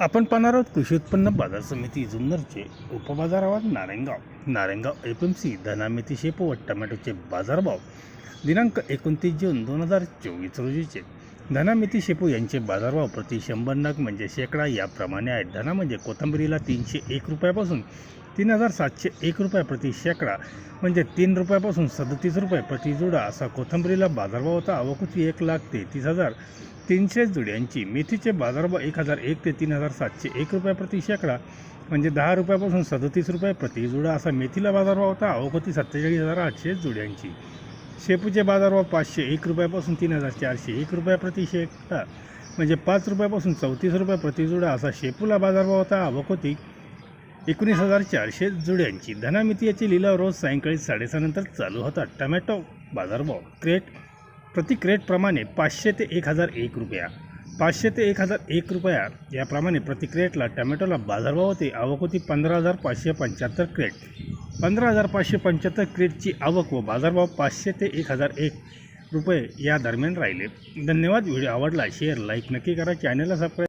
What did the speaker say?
आपण पाहणार आहोत कृषी उत्पन्न बाजार समिती जुन्नरचे उपबाजारावर Narayangaon. Narayangaon F M C धना मेथी शेपू व टमॅटोचे बाजारभाव दिनांक एकोणतीस जून दोन हजार चोवीस रोजीचे. धना मेथी शेपू यांचे बाजारभाव प्रति शंभर नग म्हणजे शेकडा याप्रमाणे आहेत. धना म्हणजे कोथंबरीला तीनशे एक रुपयापासून तीन हजार सातशे एक रुपये प्रति शेकडा म्हणजे तीन रुपयापासून सदतीस रुपये प्रति जुडा असा कोथंबरीला बाजारभाव होता. अवकृती एक लाख तेहतीस हजार तीनशे जुड्यांची मेथीचे बाजारभाव एक हजार एक ते तीन हजार सातशे एक रुपये प्रति शेकडा म्हणजे दहा रुपयापासून सदतीस रुपये प्रति जुडा असा मेथीला बाजारभाव होता. अवकृती सत्तेचाळीस हजार आठशे जुड्यांची शेपूचे बाजारभाव पाचशे एक रुपयापासून तीन हजार चारशे एक रुपया प्रति शेकडा म्हणजे पाच रुपयापासून चौतीस रुपये प्रति जुडा असा शेपूला बाजारभाव होता. अवकोती एकोणीस हजार चारशे जुड्यांची. धनामिती याची लिलाव रोज सायंकाळी साडेसहानंतर चालू होता. टमॅटो बाजारभाव. क्रेट प्रति क्रेटप्रमाणे पाचशे ते एक हजार एक रुपया. पाचशे ते एक हजार एक रुपया याप्रमाणे प्रति क्रेटला टमॅटोला बाजारभाव होते. आवक होती पंधरा हजार पाचशे पंच्याहत्तर क्रेट. पंधरा हजार पाचशे पंच्याहत्तर क्रेटची आवक व बाजारभाव पाचशे ते एक हजार एक रुपये या दरम्यान राहिले. धन्यवाद. व्हिडिओ आवडला शेअर लाईक नक्की करा. चॅनलला सबस्क्राईब